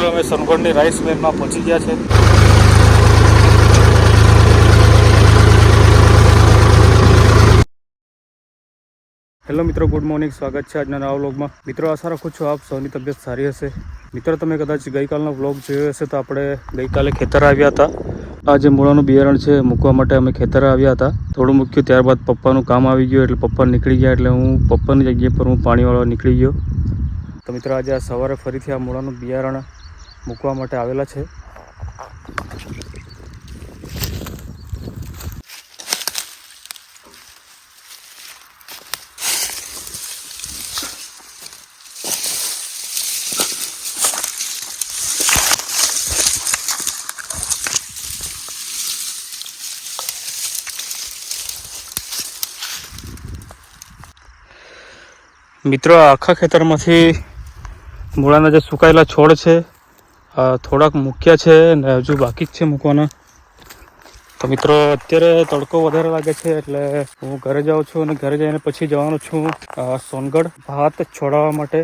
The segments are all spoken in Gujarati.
મિત્રો, અમે સોનગઢની રાઈસ મિલમાં પહોંચી ગયા છે. હેલો મિત્રો, ગુડ મોર્નિંગ. સ્વાગત છે આજના નવા વ્લોગમાં. મિત્રો, આશા રાખું છું આપ સૌની તબિયત સારી હશે. મિત્રો, તમે કદાચ ગઈકાલનો વ્લોગ જોયો હશે તો આપણે ગઈકાલે ખેતર આવ્યા હતા. આ જે મૂળાનું બિયારણ છે મૂકવા માટે અમે ખેતર આવ્યા હતા. થોડું મૂક્યું, ત્યારબાદ પપ્પાનું કામ આવી ગયું, એટલે પપ્પા નીકળી ગયા, એટલે હું પપ્પાની જગ્યા પર હું પાણીવાળો નીકળી ગયો. તો મિત્રો, આજે આ સવારે ફરીથી આ મૂળાનું બિયારણ મૂકવા માટે આવેલા છે. મિત્રો આખા ખેતરમાંથી મૂળાના જે સુકાયેલા છોડ છે થોડાક મૂક્યા છે ને હજુ બાકી જ છે મૂકવાના. તો મિત્રો, અત્યારે તડકો વધારે લાગે છે એટલે હું ઘરે જાઉં છું અને ઘરે જઈને પછી જવાનો છું સોનગઢ ભાત છોડાવવા માટે.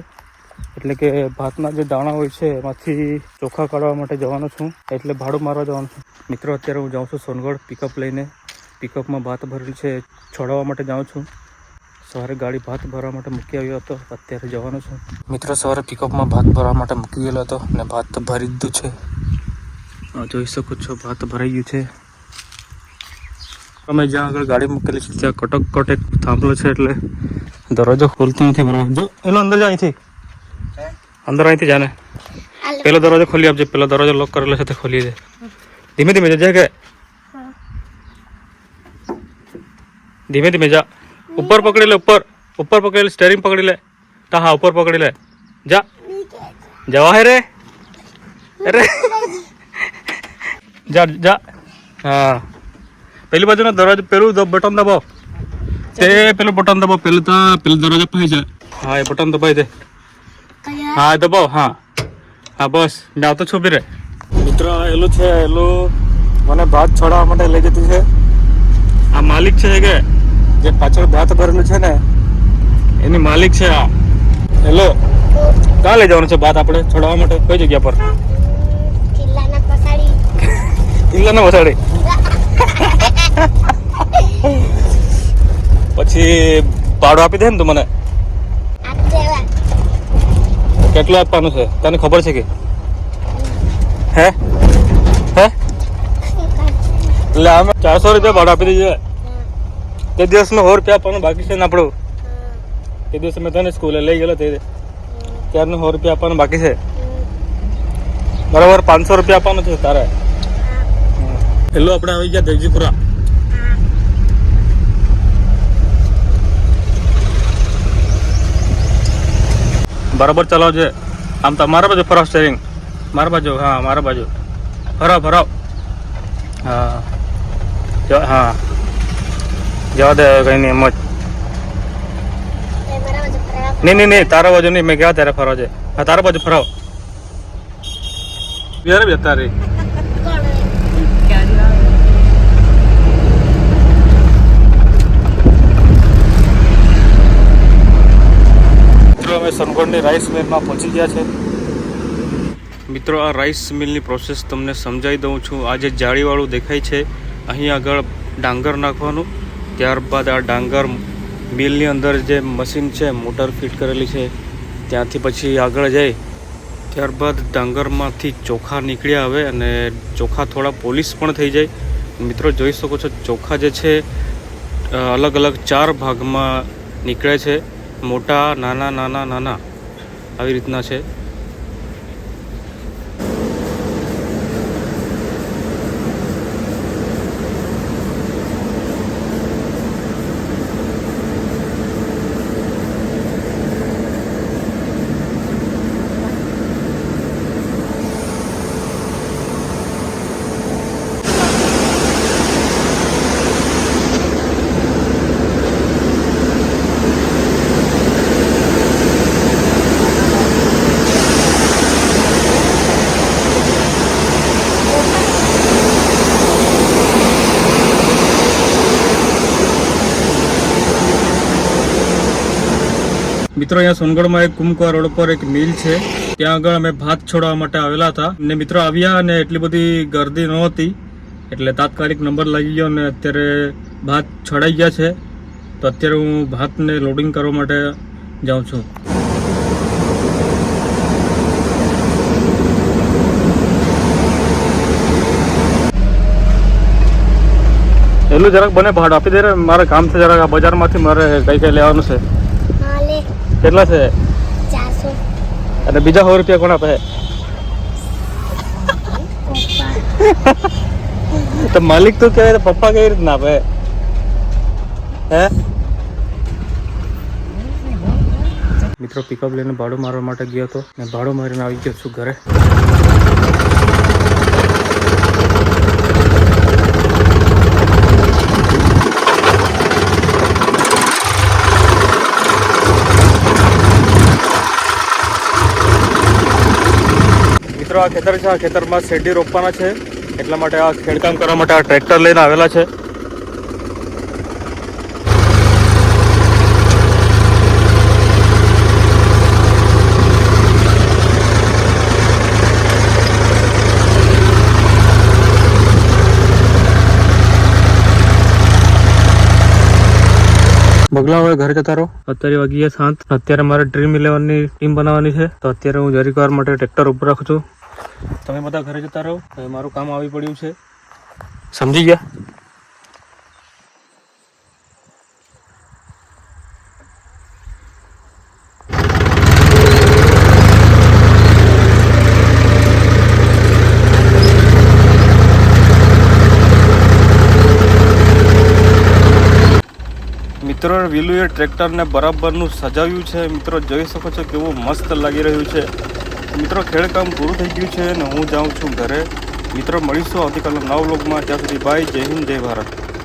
એટલે કે ભાતના જે દાણા હોય છે એમાંથી ચોખા કાઢવા માટે જવાનો છું, એટલે ભાડું મારવા જવાનું છું. મિત્રો, અત્યારે હું જાઉં છું સોનગઢ પિકઅપ લઈને. પિકઅપમાં ભાત ભરેલું છે, છોડાવવા માટે જાઉં છું. સવારે ગાડી ભાત ભરવા માટે મૂકી આવ્યો હતો. અત્યારે જવાનો છું. મિત્રો સવારે પિકઅપમાં ભાત ભરવા માટે મૂકી ગયેલો હતો ને ભાત તો ભરી દીધું છે. જોઈ શકો છો ભાત ભરાઈ ગયું છે. અમે જ્યાં આગળ ગાડી મૂકેલી છે ત્યાં કટક કટેક થાંભલો છે એટલે દરવાજો ખોલતો નથી બરાબર જો એનો અંદર જાય અહીંથી. અંદર અહીંથી જાને પેલો દરવાજો ખોલી આપજે. પેલો દરવાજો લોક કરેલો છે તે ખોલી દે. ધીમે ધીમે જજે કે. ધીમે ધીમે જા. ઉપર પકડી લે ઉપર. ઉપર પકડી લે સ્ટેરિંગ પકડી લે. તા હા ઉપર પકડી લે. જા. જવા હે રે? અરે. જા જા. હા. પેલી બાજુનો દરવાજો પેલું દ- બટન દબાવ. તે પેલું બટન દબાવ. પેલું તો પેલું દરવાજો પાસે જાય. હા એ બટન દબાઈ દે. હા એ દબાવ હા. હા બસ. મેં આવતો છું બી રે. મિત્ર એલું છે એલું મને ભાત છોડાવવા માટે લઈ જતી છે. આ માલિક છે કે? જે પાછળ ભાત ભરેલું છે ને એની માલિક છે આ. હેલો ક્યાં લઈ જવાનું છે ભાત આપણે? છોડાવવા માટે કઈ જગ્યા પર? કિલ્લાના વસાડી પછી ભાડું આપી દે ને તું મને. કેટલું આપવાનું છે? તને ખબર છે કે? હે? હે? એટલે અમે ચારસો રૂપિયા ભાડું આપી દઈએ તે દિવસમાં સો રૂપિયા આપવાનું બાકી છે ને આપણું? તે દિવસે મેં તને સ્કૂલે લઈ ગયેલો તે ત્યારનું સો રૂપિયા આપવાનું બાકી છે? બરાબર પાંચસો રૂપિયા આપવાનું છે તારે? એટલું આપણે આવી ગયા દેવજીપુરા બરાબર ચલાવજે આમ તો મારા બાજુ ફરાવ સ્ટેરિંગ મારા બાજુ હા મારા બાજુ. ફરાવ ફરાવ. હા. હા. જવા દે, કઈ નહીં એમ જ નહીં નહીં નહીં, તારા બાજુ નહીં, મેં ગયા ત્યારે ફરવા છે હા, તારા બાજુ ફરાવ. યાર, બે મિત્રો, અમે સોનગઢની રાઈસ મિલમાં પહોંચી ગયા છે. મિત્રો, આ રાઈસ મિલની પ્રોસેસ તમને સમજાવી દઉં છું. આ જે જાળીવાળું દેખાય છે. અહીં આગળ ડાંગર નાખવાનું. ત્યારબાદ આ ડાંગર મિલની અંદર જે મશીન છે, મોટર ફિટ કરેલી છે, ત્યાંથી પછી આગળ જાય ત્યારબાદ ડાંગરમાંથી ચોખા નીકળ્યા આવે અને ચોખા થોડા પોલીસ પણ થઈ જાય. મિત્રો, જોઈ શકો છો, ચોખા જે છે અલગ અલગ ચાર ભાગમાં નીકળે છે. મોટા, નાના નાના નાના. આવી રીતના છે. મિત્રો, અહીંયા સોનગઢમાં એક કુમકવા રોડ પર એક મિલ છે. ત્યાં આગળ અમે ભાત છોડવા માટે આવેલા હતા. ને મિત્રો, આવ્યા અને એટલી બધી ગર્દી નહોતી. એટલે તાત્કાલિક નંબર લાગી ગયો અને અત્યારે ભાત છોડાઈ ગયા છે. તો અત્યારે હું ભાતને લોડિંગ કરવા માટે જાઉં છું. એટલું જરાક બને ભાડ. આપી દે મારે કામ છે જરાક. આ બજારમાંથી મારે કઈ કઈ લેવાનું છે. કેટલા છે? અને બીજા સો રૂપિયા કોણ આપે? તો માલિક તો કહેવાય પપ્પા કેવી રીતના આપે? હે? મિત્રો પિકઅપ લઈને ભાડું મારવા માટે ગયો હતો ને ભાડું મારીને આવી ગયો છું ઘરે મિત્રો આ ખેતર છે. આ ખેતરમાં શેરડી રોપવાના છે. એટલા માટે આ ખેડકામ કરવા માટે આ ટ્રેક્ટર લઈને આવેલા છે. બગલા હવે ઘરે જતા રહો. અત્યારે વાગી ગયા સાત. અત્યારે મારે ડ્રીમ ઇલેવનની ટીમ બનાવવાની છે. તો અત્યારે હું જરીક વાર માટે ટ્રેક્ટર ઉપર રાખું છું. તમે બધા ઘરે જતા રહો. મારું કામ આવી પડ્યું છે. સમજી ગયા? મિત્રો વિલુએ ટ્રેક્ટરને બરાબરનું સજાવ્યું છે. મિત્રો જોઈ શકો છો કેવું મસ્ત લાગી રહ્યું છે. મિત્રો, ખેડકામ પૂરું થઈ ગયું છે અને હું જાઉં છું ઘરે. મિત્રો, મળીશું આવતીકાલના નવ લોકમાં ત્યાં સુધી બાય જય હિન્દ, જય ભારત.